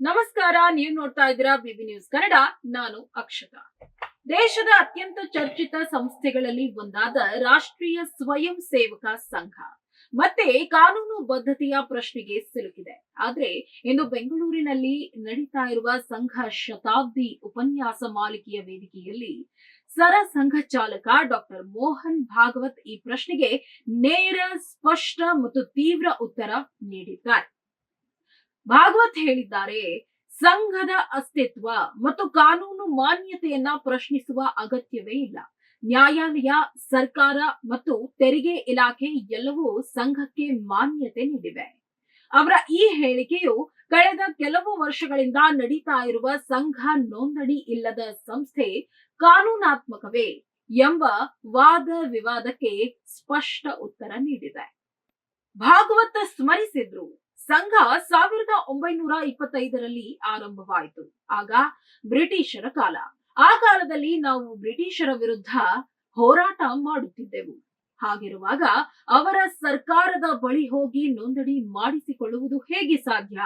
ನಮಸ್ಕಾರ, ನೀವು ನೋಡ್ತಾ ಇದ್ದೀರಾ ಬಿಬಿ ನ್ಯೂಸ್ ಕನ್ನಡ. ನಾನು ಅಕ್ಷತಾ. ದೇಶದ ಅತ್ಯಂತ ಚರ್ಚಿತ ಸಂಸ್ಥೆಗಳಲ್ಲಿ ಒಂದಾದ ರಾಷ್ಟ್ರೀಯ ಸ್ವಯಂ ಸೇವಕ ಸಂಘ. ಮತ್ತೆ ಕಾನೂನು ಬದ್ಧತೆಯ ಪ್ರಶ್ನೆಗೆ ಸಿಲುಕಿದೆ. ಆದ್ರೆ ಇಂದು ಬೆಂಗಳೂರಿನಲ್ಲಿ ನಡೀತಾ ಇರುವ ಸಂಘ ಶತಾಬ್ದಿ ಉಪನ್ಯಾಸ ಮಾಲಿಕೆಯ ವೇದಿಕೆಯಲ್ಲಿ ಸರ ಸಂಘ ಚಾಲಕ ಡಾಕ್ಟರ್ ಮೋಹನ್ ಭಾಗವತ್ ಈ ಪ್ರಶ್ನೆಗೆ ನೇರ, ಸ್ಪಷ್ಟ ಮತ್ತು ತೀವ್ರ ಉತ್ತರ ನೀಡಿದ್ದಾರೆ. ಭಾಗವತ್ ಹೇಳಿದ್ದಾರೆ, ಸಂಘದ ಅಸ್ತಿತ್ವ ಮತ್ತು ಕಾನೂನು ಮಾನ್ಯತೆಯನ್ನ ಪ್ರಶ್ನಿಸುವ ಅಗತ್ಯವೇ ಇಲ್ಲ. ನ್ಯಾಯಾಲಯ, ಸರ್ಕಾರ ಮತ್ತು ತೆರಿಗೆ ಇಲಾಖೆ ಎಲ್ಲವೂ ಸಂಘಕ್ಕೆ ಮಾನ್ಯತೆ ನೀಡಿವೆ. ಅವರ ಈ ಹೇಳಿಕೆಯು ಕಳೆದ ಕೆಲವು ವರ್ಷಗಳಿಂದ ನಡೀತಾ ಇರುವ ಸಂಘ ನೋಂದಣಿ ಇಲ್ಲದ ಸಂಸ್ಥೆ ಕಾನೂನಾತ್ಮಕವೇ ಎಂಬ ವಾದ ವಿವಾದಕ್ಕೆ ಸ್ಪಷ್ಟ ಉತ್ತರ ನೀಡಿದೆ. ಭಾಗವತ ಸ್ಮರಿಸಿದ್ರು. ಸಂಘ ಸಾವಿರದ ಒಂಬೈನೂರ ಇಪ್ಪತ್ತೈದರಲ್ಲಿ ಆರಂಭವಾಯಿತು. ಆಗ ಬ್ರಿಟಿಷರ ಕಾಲ. ಆ ಕಾಲದಲ್ಲಿ ನಾವು ಬ್ರಿಟಿಷರ ವಿರುದ್ಧ ಹೋರಾಟ ಮಾಡುತ್ತಿದ್ದೆವು. ಹಾಗಿರುವಾಗ ಅವರ ಸರ್ಕಾರದ ಬಳಿ ಹೋಗಿ ನೋಂದಣಿ ಮಾಡಿಸಿಕೊಳ್ಳುವುದು ಹೇಗೆ ಸಾಧ್ಯ?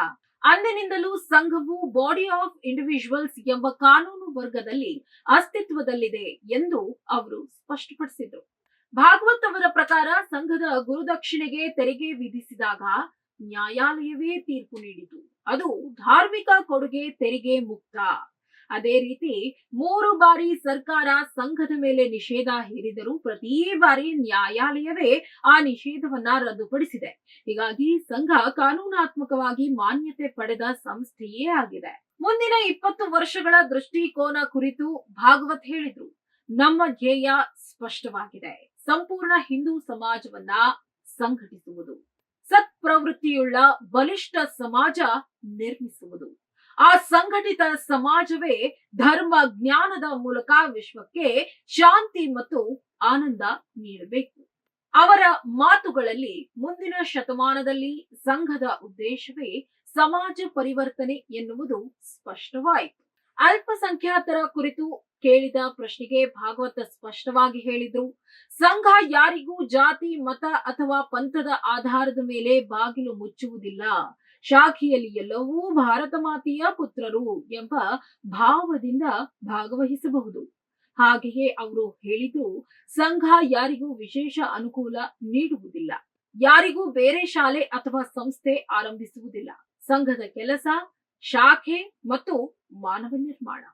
ಅಂದಿನಿಂದಲೂ ಸಂಘವು ಬಾಡಿ ಆಫ್ ಇಂಡಿವಿಜುವಲ್ಸ್ ಎಂಬ ಕಾನೂನು ವರ್ಗದಲ್ಲಿ ಅಸ್ತಿತ್ವದಲ್ಲಿದೆ ಎಂದು ಅವರು ಸ್ಪಷ್ಟಪಡಿಸಿದರು. ಭಾಗವತ್ ಅವರ ಪ್ರಕಾರ ಸಂಘದ ಗುರುದಕ್ಷಿಣೆಗೆ ತೆರಿಗೆ ವಿಧಿಸಿದಾಗ ನ್ಯಾಯಾಲಯವೇ ತೀರ್ಪು ನೀಡಿತು. ಅದು ಧಾರ್ಮಿಕ ಕೊಡುಗೆ ತೆರಿಗೆ ಮುಕ್ತ. ಅದೇ ರೀತಿ ಮೂರು ಬಾರಿ ಸರ್ಕಾರ ಸಂಘದ ಮೇಲೆ ನಿಷೇಧ ಹೇರಿದರೂ ಪ್ರತಿ ಬಾರಿ ನ್ಯಾಯಾಲಯವೇ ಆ ನಿಷೇಧವನ್ನ ರದ್ದುಪಡಿಸಿದೆ. ಹೀಗಾಗಿ ಸಂಘ ಕಾನೂನಾತ್ಮಕವಾಗಿ ಮಾನ್ಯತೆ ಪಡೆದ ಸಂಸ್ಥೆಯೇ ಆಗಿದೆ. ಮುಂದಿನ ಇಪ್ಪತ್ತು ವರ್ಷಗಳ ದೃಷ್ಟಿಕೋನ ಕುರಿತು ಭಾಗವತ್ ಹೇಳಿದ್ರು. ನಮ್ಮ ಧ್ಯೇಯ ಸ್ಪಷ್ಟವಾಗಿದೆ. ಸಂಪೂರ್ಣ ಹಿಂದೂ ಸಮಾಜವನ್ನ ಸಂಘಟಿಸುವುದು. ಸತ್ಪ್ರವೃತ್ತಿಯುಳ್ಳ ಬಲಿಷ್ಠ ಸಮಾಜ ನಿರ್ಮಿಸುವುದು. ಆ ಸಂಘಟಿತ ಸಮಾಜವೇ ಧರ್ಮ ಜ್ಞಾನದ ಮೂಲಕ ವಿಶ್ವಕ್ಕೆ ಶಾಂತಿ ಮತ್ತು ಆನಂದ ನೀಡಬೇಕು. ಅವರ ಮಾತುಗಳಲ್ಲಿ ಮುಂದಿನ ಶತಮಾನದಲ್ಲಿ ಸಂಘದ ಉದ್ದೇಶವೇ ಸಮಾಜ ಪರಿವರ್ತನೆ ಎನ್ನುವುದು ಸ್ಪಷ್ಟವಾಯಿತು. ಅಲ್ಪಸಂಖ್ಯಾತರ ಕುರಿತು ಕೇಳಿದ ಪ್ರಶ್ನೆಗೆ ಭಾಗವತ ಸ್ಪಷ್ಟವಾಗಿ ಹೇಳಿದ್ರು. ಸಂಘ ಯಾರಿಗೂ ಜಾತಿ, ಮತ ಅಥವಾ ಪಂಥದ ಆಧಾರದ ಮೇಲೆ ಬಾಗಿಲು ಮುಚ್ಚುವುದಿಲ್ಲ. ಶಾಖೆಯಲ್ಲಿ ಎಲ್ಲವೂ ಭಾರತ ಮಾತೆಯ ಪುತ್ರರು ಎಂಬ ಭಾವದಿಂದ ಭಾಗವಹಿಸಬಹುದು. ಹಾಗೆಯೇ ಅವರು ಹೇಳಿದ್ರು, ಸಂಘ ಯಾರಿಗೂ ವಿಶೇಷ ಅನುಕೂಲ ನೀಡುವುದಿಲ್ಲ. ಯಾರಿಗೂ ಬೇರೆ ಶಾಲೆ ಅಥವಾ ಸಂಸ್ಥೆ ಆರಂಭಿಸುವುದಿಲ್ಲ. ಸಂಘದ ಕೆಲಸ, ಶಾಖೆ ಮತ್ತು ಮಾನವ ನಿರ್ಮಾಣ.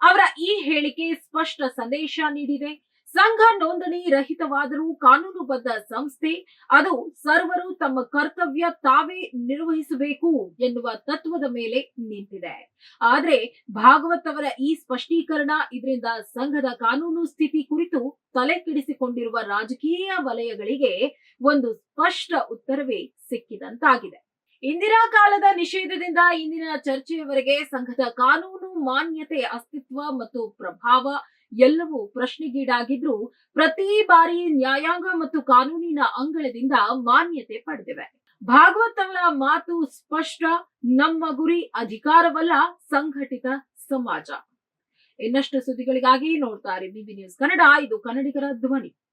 ಅವರ ಈ ಹೇಳಿಕೆ ಸ್ಪಷ್ಟ ಸಂದೇಶ ನೀಡಿದೆ. ಸಂಘ ನೋಂದಣಿ ರಹಿತವಾದರೂ ಕಾನೂನುಬದ್ಧ ಸಂಸ್ಥೆ, ಅದು ಸರ್ವರು ತಮ್ಮ ಕರ್ತವ್ಯ ತಾವೇ ನಿರ್ವಹಿಸಬೇಕು ಎನ್ನುವ ತತ್ವದ ಮೇಲೆ ನಿಂತಿದೆ. ಆದರೆ ಭಾಗವತ್ ಅವರ ಈ ಸ್ಪಷ್ಟೀಕರಣ ಇದರಿಂದ ಸಂಘದ ಕಾನೂನು ಸ್ಥಿತಿ ಕುರಿತು ತಲೆ ಕೆಡಿಸಿಕೊಂಡಿರುವ ರಾಜಕೀಯ ವಲಯಗಳಿಗೆ ಒಂದು ಸ್ಪಷ್ಟ ಉತ್ತರವೇ ಸಿಕ್ಕಿದಂತಾಗಿದೆ. ಇಂದಿರಾ ಕಾಲದ ನಿಷೇಧದಿಂದ ಇಂದಿನ ಚರ್ಚೆಯವರೆಗೆ ಸಂಘದ ಕಾನೂನು, ಮಾನ್ಯತೆ, ಅಸ್ತಿತ್ವ ಮತ್ತು ಪ್ರಭಾವ ಎಲ್ಲವೂ ಪ್ರಶ್ನೆಗೀಡಾಗಿದ್ರು ಪ್ರತಿ ಬಾರಿ ನ್ಯಾಯಾಂಗ ಮತ್ತು ಕಾನೂನಿನ ಅಂಗಳದಿಂದ ಮಾನ್ಯತೆ ಪಡೆದಿವೆ. ಭಾಗವತ್ ಮಾತು ಸ್ಪಷ್ಟ, ನಮ್ಮ ಗುರಿ ಅಧಿಕಾರವಲ್ಲ ಸಂಘಟಿತ ಸಮಾಜ. ಇನ್ನಷ್ಟು ಸುದ್ದಿಗಳಿಗಾಗಿ ನೋಡ್ತಾರೆ ಬಿಬಿ ನ್ಯೂಸ್ ಕನ್ನಡ, ಇದು ಕನ್ನಡಿಗರ ಧ್ವನಿ.